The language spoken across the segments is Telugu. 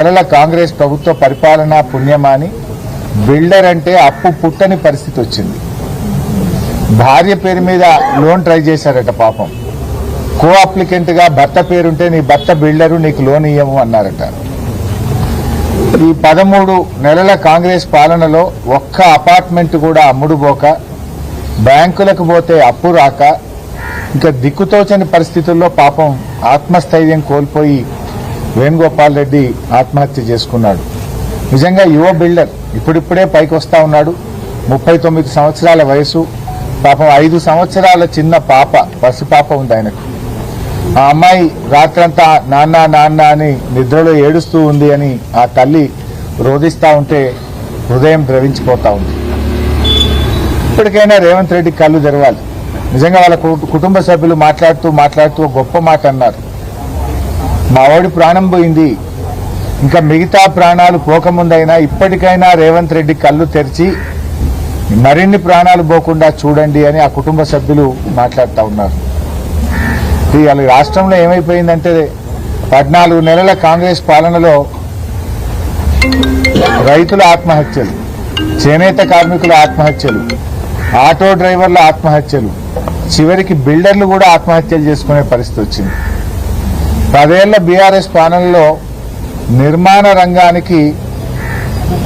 నెలల కాంగ్రెస్ ప్రభుత్వ పరిపాలన పుణ్యమాని బిల్డర్ అంటే అప్పు పుట్టని పరిస్థితి వచ్చింది. భార్య పేరు మీద లోన్ ట్రై చేశారట పాపం. కో అప్లికెంట్గా భర్త పేరుంటే నీ భర్త బిల్డరు నీకు లోన్ ఇయ్యము అన్నారట. ఈ పదమూడు నెలల కాంగ్రెస్ పాలనలో ఒక్క అపార్ట్మెంట్ కూడా అమ్ముడుపోక బ్యాంకులకు పోతే అప్పు రాక ఇంకా దిక్కుతోచని పరిస్థితుల్లో పాపం ఆత్మస్థైర్యం కోల్పోయి వేణుగోపాల్ రెడ్డి ఆత్మహత్య చేసుకున్నాడు. నిజంగా యువ బిల్డర్ ఇప్పుడిప్పుడే పైకి వస్తా ఉన్నాడు. ముప్పై తొమ్మిది సంవత్సరాల వయసు. పాపం ఐదు సంవత్సరాల చిన్న పాప పసిపాప ఉంది ఆయనకు. ఆ అమ్మాయి రాత్రంతా నాన్న నాన్న అని నిద్రలో ఏడుస్తూ ఉంది అని ఆ తల్లి రోధిస్తా ఉంటే హృదయం ద్రవించిపోతా ఉంది. ఇప్పటికైనా రేవంత్ రెడ్డి కళ్ళు తెరవాలి. నిజంగా వాళ్ళ కుటుంబ సభ్యులు మాట్లాడుతూ మాట్లాడుతూ గొప్ప మాట అన్నారు. మా వాడి ప్రాణం పోయింది. ఇంకా మిగతా ప్రాణాలు పోకముందైనా ఇప్పటికైనా రేవంత్ రెడ్డి కళ్ళు తెరిచి మరిన్ని ప్రాణాలు పోకుండా చూడండి అని ఆ కుటుంబ సభ్యులు మాట్లాడుతూ ఉన్నారు. ఇవాళ రాష్ట్రంలో ఏమైపోయిందంటే పద్నాలుగు నెలల కాంగ్రెస్ పాలనలో రైతుల ఆత్మహత్యలు చేనేత కార్మికుల ఆత్మహత్యలు ఆటో డ్రైవర్ల ఆత్మహత్యలు చివరికి బిల్డర్లు కూడా ఆత్మహత్యలు చేసుకునే పరిస్థితి వచ్చింది. పదేళ్ళ బీఆర్ఎస్ పాలనలో నిర్మాణ రంగానికి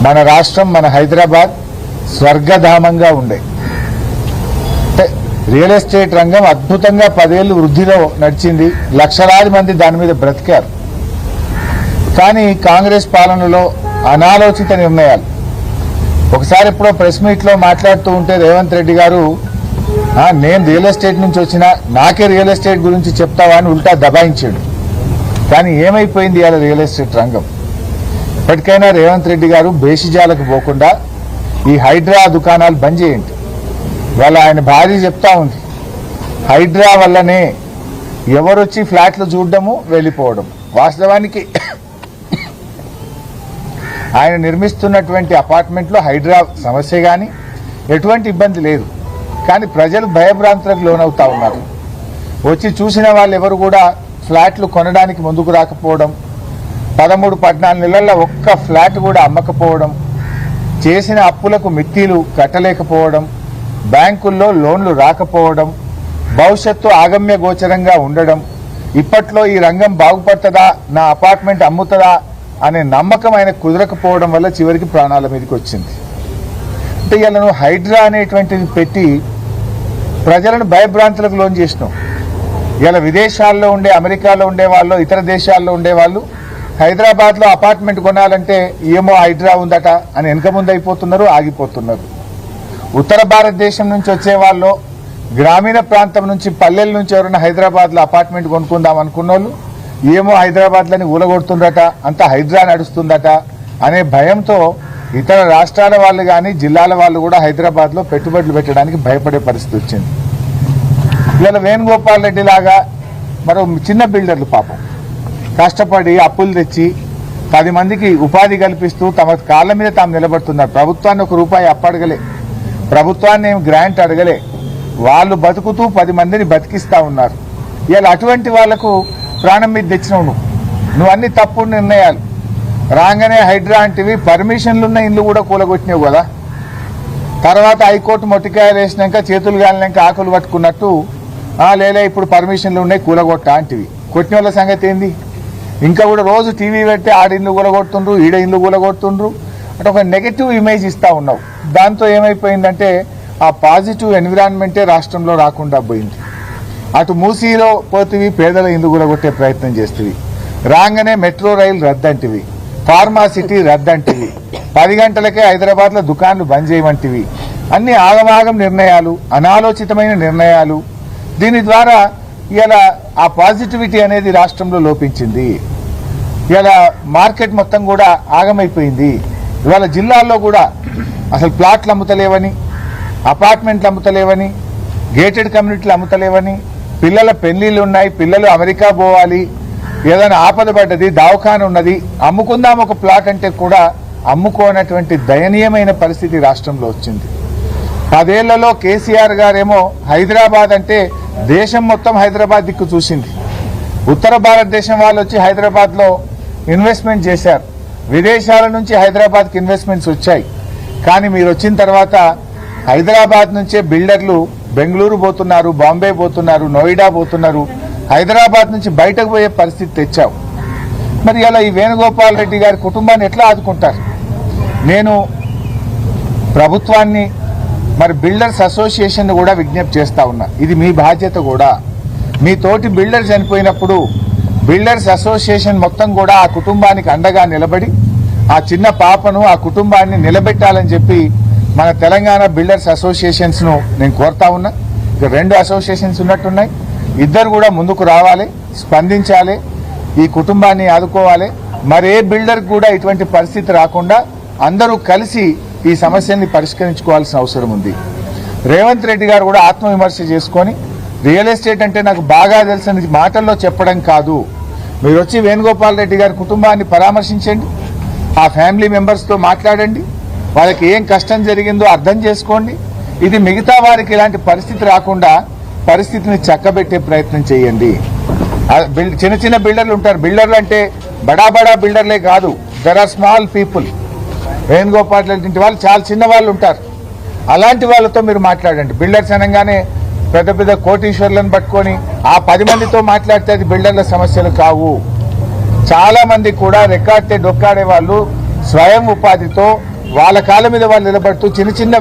మన రాష్ట్రం మన హైదరాబాద్ స్వర్గధామంగా ఉండే. అంటే రియల్ ఎస్టేట్ రంగం అద్భుతంగా పదేళ్ళు వృద్ధిలో నడిచింది. లక్షలాది మంది దాని మీద బ్రతికారు. కానీ కాంగ్రెస్ పాలనలో అనాలోచిత నిర్ణయాలు. ఒకసారి ఎప్పుడో ప్రెస్ మీట్లో మాట్లాడుతూ ఉంటే రేవంత్ రెడ్డి గారు నేను రియల్ ఎస్టేట్ నుంచి వచ్చిన నాకే రియల్ ఎస్టేట్ గురించి చెప్తావా? అని ఉల్టా దబాయించాడు. కానీ ఏమైపోయింది ఇవాళ రియల్ ఎస్టేట్ రంగం? ఇప్పటికైనా రేవంత్ రెడ్డి గారు బేసిజాలకు పోకుండా ఈ హైడ్రా దుకాణాలు బంద్ చేయండి. వాళ్ళ ఆయన భార్య చెప్తా ఉంది హైడ్రా వల్లనే ఎవరొచ్చి ఫ్లాట్లు చూడడము వెళ్ళిపోవడం. వాస్తవానికి ఆయన నిర్మిస్తున్నటువంటి అపార్ట్మెంట్లో హైడ్రా సమస్య కానీ ఎటువంటి ఇబ్బంది లేదు. కానీ ప్రజలు భయభ్రాంతులకు లోనవుతా ఉన్నారు. వచ్చి చూసిన వాళ్ళు ఎవరు కూడా ఫ్లాట్లు కొనడానికి ముందుకు రాకపోవడం పదమూడు పద్నాలుగు నెలల్లో ఒక్క ఫ్లాట్ కూడా అమ్మకపోవడం చేసిన అప్పులకు మిత్తీలు కట్టలేకపోవడం బ్యాంకుల్లో లోన్లు రాకపోవడం భవిష్యత్తు ఆగమ్య గోచరంగా ఉండడం ఇప్పట్లో ఈ రంగం బాగుపడుతుందా నా అపార్ట్మెంట్ అమ్ముతుందా అనే నమ్మకం ఆయన కుదరకపోవడం వల్ల చివరికి ప్రాణాల మీదకి వచ్చింది. అంటే ఇలా నువ్వు హైడ్రా అనేటువంటిది పెట్టి ప్రజలను భయభ్రాంతులకు లోన్ చేసినావు. ఇలా విదేశాల్లో ఉండే అమెరికాలో ఉండే వాళ్ళు ఇతర దేశాల్లో ఉండే వాళ్ళు అపార్ట్మెంట్ కొనాలంటే ఏమో హైడ్రా ఉందట అని వెనక ముందు అయిపోతున్నారు ఆగిపోతున్నారు. ఉత్తర భారతదేశం నుంచి వచ్చే వాళ్ళు గ్రామీణ ప్రాంతం నుంచి పల్లెల నుంచి ఎవరైనా హైదరాబాద్లో అపార్ట్మెంట్ కొనుక్కుందాం అనుకున్న వాళ్ళు ఏమో హైదరాబాద్లని ఊలగొడుతుందట అంత హైడ్రా నడుస్తుందట అనే భయంతో ఇతర రాష్ట్రాల వాళ్ళు కానీ జిల్లాల వాళ్ళు కూడా హైదరాబాద్లో పెట్టుబడులు పెట్టడానికి భయపడే పరిస్థితి వచ్చింది. ఇలా వేణుగోపాల్ రెడ్డి లాగా మరో చిన్న బిల్డర్లు పాపం. కష్టపడి అప్పులు తెచ్చి పది మందికి ఉపాధి కల్పిస్తూ తమ కాళ్ళ మీద తాము నిలబడుతున్నారు. ప్రభుత్వాన్ని ఒక రూపాయి అప్పడగలే ప్రభుత్వాన్ని ఏం గ్రాంట్ అడగలే. వాళ్ళు బతుకుతూ పది మందిని బతికిస్తూ ఉన్నారు. ఇలా అటువంటి వాళ్ళకు ప్రాణం మీద తెచ్చినావు నువ్వు. నువ్వు అన్ని తప్పుడు నిర్ణయాలు. రాగానే హైడ్రా అంటివి పర్మిషన్లు ఉన్న ఇల్లు కూడా కూలగొట్టినావు కదా. తర్వాత హైకోర్టు మొట్టికాయలు వేసినాక చేతులు గాలినాక ఆకులు పట్టుకున్నట్టు లేలే ఇప్పుడు పర్మిషన్లు ఉన్నాయి కూలగొట్ట అంటివి. కొట్టిన వాళ్ళ సంగతి ఏంది? ఇంకా కూడా రోజు టీవీ పెట్టి ఆడి ఇల్లు కూలగొడుతుండ్రు ఈడ ఇల్లు కూలగొడుతుండ్రు. అంటే ఒక నెగటివ్ ఇమేజ్ ఇస్తూ ఉన్నావు. దాంతో ఏమైపోయిందంటే ఆ పాజిటివ్ ఎన్విరాన్మెంటే రాష్ట్రంలో రాకుండా పోయింది. అటు మూసీలో పోతివి పేదల ఇల్లు కూలగొట్టే ప్రయత్నం చేస్తుంది రాగానే మెట్రో రైలు రద్దంటివి. ఫార్మా సిటీ రద్దంటివి. పది గంటలకే హైదరాబాద్లో దుకాన్లు బంద్ చేయమంటివి. అన్ని ఆగమాగం నిర్ణయాలు అనాలోచితమైన నిర్ణయాలు దీని ద్వారా ఇలా ఆ పాజిటివిటీ అనేది రాష్ట్రంలో లోపించింది. ఇలా మార్కెట్ మొత్తం కూడా ఆగమైపోయింది. ఇవాళ జిల్లాల్లో కూడా అసలు ప్లాట్లు అమ్ముతలేవని అపార్ట్మెంట్లు అమ్ముతలేవని గేటెడ్ కమ్యూనిటీలు అమ్ముతలేవని పిల్లల పెళ్ళిళ్ళు ఉన్నాయి పిల్లలు అమెరికా పోవాలి ఏదైనా ఆపద పడ్డది దవాఖాన ఉన్నది అమ్ముకుందాం ఒక ప్లాట్ అంటే కూడా అమ్ముకోనటువంటి దయనీయమైన పరిస్థితి రాష్ట్రంలో వచ్చింది. పదేళ్ళలో కేసీఆర్ గారేమో హైదరాబాద్ అంటే దేశం మొత్తం హైదరాబాద్ దిక్కు చూసింది. ఉత్తర భారతదేశం వాళ్ళు వచ్చి హైదరాబాద్లో ఇన్వెస్ట్మెంట్ చేశారు. విదేశాల నుంచి హైదరాబాద్కి ఇన్వెస్ట్మెంట్స్ వచ్చాయి. కానీ మీరు వచ్చిన తర్వాత హైదరాబాద్ నుంచే బిల్డర్లు బెంగళూరు పోతున్నారు బాంబే పోతున్నారు నోయిడా పోతున్నారు. హైదరాబాద్ నుంచి బయటకు పోయే పరిస్థితి తెచ్చావు. మరి అలా ఈ వేణుగోపాల్ రెడ్డి గారి కుటుంబాన్ని ఎట్లా ఆదుకుంటారు? నేను ప్రభుత్వాన్ని మరి బిల్డర్స్ అసోసియేషన్ కూడా విజ్ఞప్తి చేస్తా ఉన్నా. ఇది మీ బాధ్యత కూడా. మీ తోటి బిల్డర్ చనిపోయినప్పుడు బిల్డర్స్ అసోసియేషన్ మొత్తం కూడా ఆ కుటుంబానికి అండగా నిలబడి ఆ చిన్న పాపను ఆ కుటుంబాన్ని నిలబెట్టాలని చెప్పి మన తెలంగాణ బిల్డర్స్ అసోసియేషన్స్ను నేను కోరుతా ఉన్నా. ఇక రెండు అసోసియేషన్స్ ఉన్నట్టున్నాయి. ఇద్దరు కూడా ముందుకు రావాలి స్పందించాలి ఈ కుటుంబాన్ని ఆదుకోవాలి. మరే బిల్డర్ కూడా ఇటువంటి పరిస్థితి రాకుండా అందరూ కలిసి ఈ సమస్యని పరిష్కరించుకోవాల్సిన అవసరం ఉంది. రేవంత్ రెడ్డి గారు కూడా ఆత్మవిమర్శ చేసుకొని రియల్ ఎస్టేట్ అంటే నాకు బాగా తెలిసిన మాటల్లో చెప్పడం కాదు. మీరు వచ్చి వేణుగోపాల్ రెడ్డి గారి కుటుంబాన్ని పరామర్శించండి. ఆ ఫ్యామిలీ మెంబర్స్తో మాట్లాడండి. వాళ్ళకి ఏం కష్టం జరిగిందో అర్థం చేసుకోండి. ఇది మిగతా వారికి ఇలాంటి పరిస్థితి రాకుండా పరిస్థితిని చక్కబెట్టే ప్రయత్నం చేయండి. చిన్న చిన్న బిల్డర్లు ఉంటారు. బిల్డర్లు అంటే బడా బడా బిల్డర్లే కాదు. There are small people Venugopal Reddy వాళ్ళు చాలా చిన్న వాళ్ళు ఉంటారు. అలాంటి వాళ్ళతో మీరు మాట్లాడండి. బిల్డర్స్ అనగానే పెద్ద పెద్ద కోటీశ్వర్లను పట్టుకొని ఆ పది మందితో మాట్లాడితే అది బిల్డర్ల సమస్యలు కావు. చాలా మంది కూడా రెక్కాడితే డొక్కాడే వాళ్ళు స్వయం ఉపాధితో వాళ్ళ కాళ్ళ మీద వాళ్ళు నిలబడుతూ చిన్న చిన్న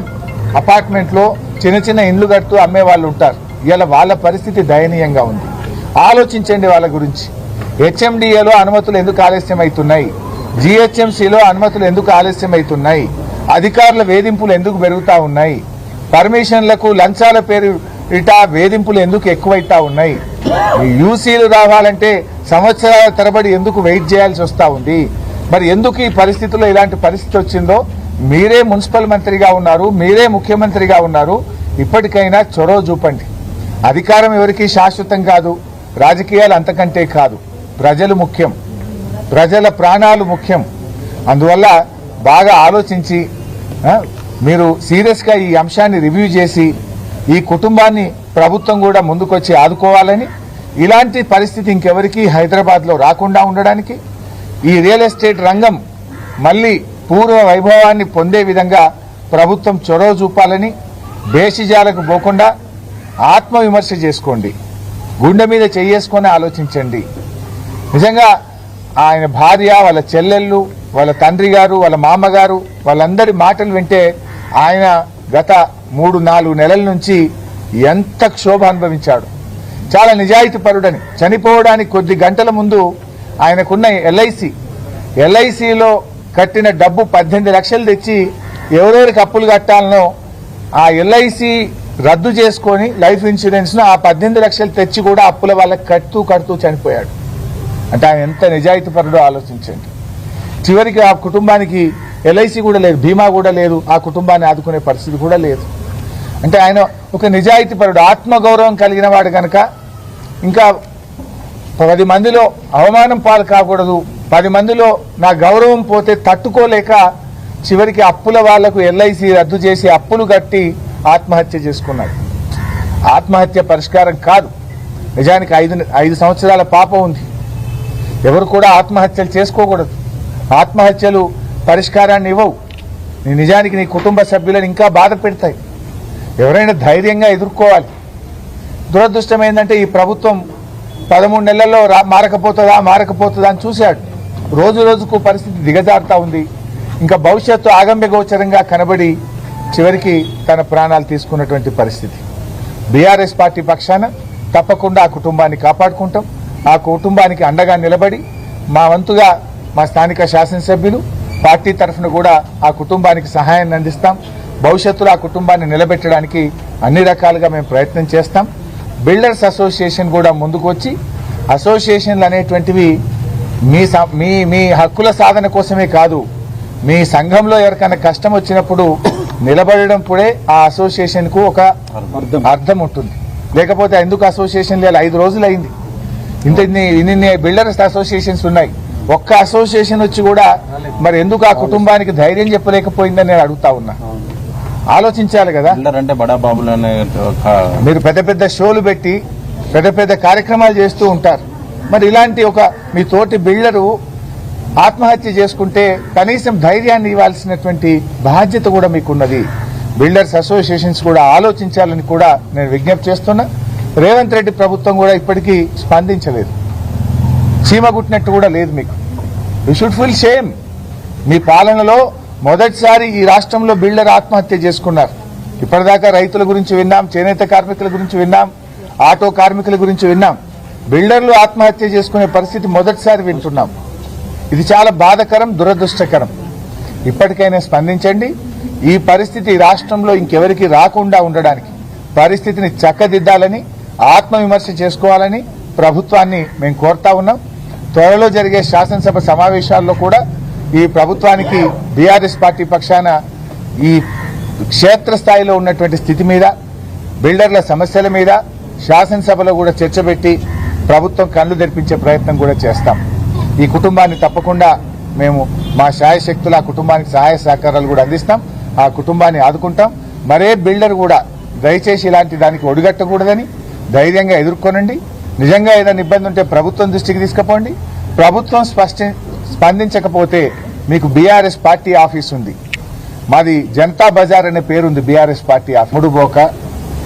అపార్ట్మెంట్లో చిన్న చిన్న ఇండ్లు కడుతూ అమ్మే వాళ్ళు ఉంటారు. ఇలా వాళ్ళ పరిస్థితి దయనీయంగా ఉంది. ఆలోచించండి వాళ్ళ గురించి. హెచ్ఎండిఏలో అనుమతులు ఎందుకు ఆలస్యం అవుతున్నాయి జిహెచ్ఎంసీలో అనుమతులు ఎందుకు ఆలస్యం అవుతున్నాయి అధికారుల వేధింపులు ఎందుకు పెరుగుతా ఉన్నాయి? పర్మిషన్లకు లంచాల పేరు ఇట వేధింపులు ఎందుకు ఎక్కువైతా ఉన్నాయి? యూసీలు రావాలంటే సంవత్సరాల తరబడి ఎందుకు వెయిట్ చేయాల్సి వస్తా ఉంది? మరి ఎందుకు ఈ పరిస్థితుల్లో ఇలాంటి పరిస్థితి వచ్చిందో మీరే మున్సిపల్ మంత్రిగా ఉన్నారు మీరే ముఖ్యమంత్రిగా ఉన్నారు. ఇప్పటికైనా చొరవ చూపండి. అధికారం ఎవరికీ శాశ్వతం కాదు రాజకీయాలు అంతకంటే కాదు. ప్రజలు ముఖ్యం. ప్రజల ప్రాణాలు ముఖ్యం. అందువల్ల బాగా ఆలోచించి మీరు సీరియస్గా ఈ అంశాన్ని రివ్యూ చేసి ఈ కుటుంబాన్ని ప్రభుత్వం కూడా ముందుకొచ్చి ఆదుకోవాలని ఇలాంటి పరిస్థితి ఇంకెవరికి హైదరాబాద్లో రాకుండా ఉండడానికి ఈ రియల్ ఎస్టేట్ రంగం మళ్ళీ పూర్వ వైభవాన్ని పొందే విధంగా ప్రభుత్వం చొరవ చూపాలని బేసిజాలకు పోకుండా ఆత్మవిమర్శ చేసుకోండి. గుండె మీద చెయ్యేసుకొని ఆలోచించండి. నిజంగా ఆయన భార్య వాళ్ళ చెల్లెళ్ళు వాళ్ళ తండ్రి గారు వాళ్ళ మామగారు వాళ్ళందరి మాటలు వింటే ఆయన గత మూడు నాలుగు నెలల నుంచి ఎంత క్షోభ అనుభవించాడు. చాలా నిజాయితీ పరుడని చనిపోవడానికి కొద్ది గంటల ముందు ఆయనకున్న ఎల్ఐసి ఎల్ఐసిలో కట్టిన డబ్బు పద్దెనిమిది లక్షలు తెచ్చి ఎవరెవరికి అప్పులు కట్టాలనో ఆ ఎల్ఐసి రద్దు చేసుకొని లైఫ్ ఇన్సూరెన్స్ను ఆ పద్దెనిమిది లక్షలు తెచ్చి కూడా అప్పుల వాళ్ళకి కడుతూ కడుతూ చనిపోయాడు. అంటే ఆయన ఎంత నిజాయితీపరుడో ఆలోచించండి. చివరికి ఆ కుటుంబానికి ఎల్ఐసి కూడా లేదు బీమా కూడా లేదు ఆ కుటుంబాన్ని ఆదుకునే పరిస్థితి కూడా లేదు. అంటే ఆయన ఒక నిజాయితీ పరుడు ఆత్మగౌరవం కలిగిన వాడు కనుక ఇంకా పది మందిలో అవమానం పాలు కాకూడదు పది మందిలో నా గౌరవం పోతే తట్టుకోలేక చివరికి అప్పుల వాళ్ళకు ఎల్ఐసి రద్దు చేసి అప్పులు కట్టి ఆత్మహత్య చేసుకున్నాడు. ఆత్మహత్య పరిష్కారం కాదు. నిజానికి ఐదు ఐదు సంవత్సరాల పాప ఉంది. ఎవరు కూడా ఆత్మహత్యలు చేసుకోకూడదు. ఆత్మహత్యలు పరిష్కారాన్ని ఇవ్వవు. నీ నిజానికి నీ కుటుంబ సభ్యులను ఇంకా బాధ పెడతాయి. ఎవరైనా ధైర్యంగా ఎదుర్కోవాలి. దురదృష్టం ఏంటంటే ఈ ప్రభుత్వం పదమూడు నెలల్లో రా మారకపోతుందా మారకపోతుందా అని చూశాడు. రోజు రోజుకు పరిస్థితి దిగజారుతా ఉంది. ఇంకా భవిష్యత్తు ఆగమ్యగోచరంగా కనబడి చివరికి తన ప్రాణాలు తీసుకున్నటువంటి పరిస్థితి. బీఆర్ఎస్ పార్టీ పక్షాన తప్పకుండా ఆ కుటుంబాన్ని కాపాడుకుంటాం. ఆ కుటుంబానికి అండగా నిలబడి మా వంతుగా మా స్థానిక శాసనసభ్యులు పార్టీ తరఫున కూడా ఆ కుటుంబానికి సహాయాన్ని అందిస్తాం. భవిష్యత్తులో ఆ కుటుంబాన్ని నిలబెట్టడానికి అన్ని రకాలుగా మేము ప్రయత్నం చేస్తాం. బిల్డర్స్ అసోసియేషన్ కూడా ముందుకు వచ్చి అసోసియేషన్లు అనేటువంటివి మీ మీ మీ హక్కుల సాధన కోసమే కాదు మీ సంఘంలో ఎవరికైనా కష్టం వచ్చినప్పుడు నిలబడడం పుడే ఆ అసోసియేషన్కు ఒక అర్థం. ఉంటుంది. లేకపోతే ఎందుకు అసోసియేషన్ లేదు? ఐదు రోజులు అయింది ఇంత ఇన్ని బిల్డర్స్ అసోసియేషన్స్ ఉన్నాయి. ఒక్క అసోసియేషన్ వచ్చి కూడా మరి ఎందుకు ఆ కుటుంబానికి ధైర్యం చెప్పలేకపోయిందని నేను అడుగుతా ఉన్నా. ఆలోచించాలి కదా. అంటే బడా బాబులు అనే ఒక మీరు పెద్ద పెద్ద షోలు పెట్టి పెద్ద పెద్ద కార్యక్రమాలు చేస్తూ ఉంటారు. మరి ఇలాంటి ఒక మీ తోటి బిల్డరు ఆత్మహత్య చేసుకుంటే కనీసం ధైర్యాన్ని ఇవ్వాల్సినటువంటి బాధ్యత కూడా మీకున్నది. బిల్డర్స్ అసోసియేషన్స్ కూడా ఆలోచించాలని కూడా నేను విజ్ఞప్తి చేస్తున్నా. రేవంత్ రెడ్డి ప్రభుత్వం కూడా ఇప్పటికీ స్పందించలేదు. చీమగుట్టినట్టు కూడా లేదు మీకు. యూ షుడ్ ఫీల్ షేమ్ మీ పాలనలో మొదటిసారి ఈ రాష్ట్రంలో బిల్డర్ ఆత్మహత్య చేసుకున్నారు. ఇప్పటిదాకా రైతుల గురించి విన్నాం చేనేత కార్మికుల గురించి విన్నాం ఆటో కార్మికుల గురించి విన్నాం. బిల్డర్లు ఆత్మహత్య చేసుకునే పరిస్థితి మొదటిసారి వింటున్నాం. ఇది చాలా బాధకరం దురదృష్టకరం. ఇప్పటికైనా స్పందించండి. ఈ పరిస్థితి రాష్ట్రంలో ఇంకెవరికి రాకుండా ఉండడానికి పరిస్థితిని చక్కదిద్దాలని ఆత్మవిమర్శ చేసుకోవాలని ప్రభుత్వాన్ని మేము కోరుతా ఉన్నాం. త్వరలో జరిగే శాసనసభ సమావేశాల్లో కూడా ఈ ప్రభుత్వానికి బీఆర్ఎస్ పార్టీ పక్షాన ఈ క్షేత్రస్థాయిలో ఉన్నటువంటి స్థితి మీద బిల్డర్ల సమస్యల మీద శాసనసభలో కూడా చర్చ పెట్టి ప్రభుత్వం కళ్ళు తెరిపించే ప్రయత్నం కూడా చేస్తాం. ఈ కుటుంబాన్ని తప్పకుండా మేము మా శాయశక్తులు ఆ కుటుంబానికి సహాయ సహకారాలు కూడా అందిస్తాం. ఆ కుటుంబాన్ని ఆదుకుంటాం. మరే బిల్డర్ కూడా దయచేసి ఇలాంటి దానికి ఒడిగట్టకూడదని ధైర్యంగా ఎదుర్కొనండి. నిజంగా ఏదైనా ఇబ్బంది ఉంటే ప్రభుత్వం దృష్టికి తీసుకుపోండి. ప్రభుత్వం స్పష్ట స్పందించకపోతే మీకు బీఆర్ఎస్ పార్టీ ఆఫీస్ ఉంది. మాది జనతా బజార్ అనే పేరుంది బీఆర్ఎస్ పార్టీ ఆఫీస్ ముడుబోక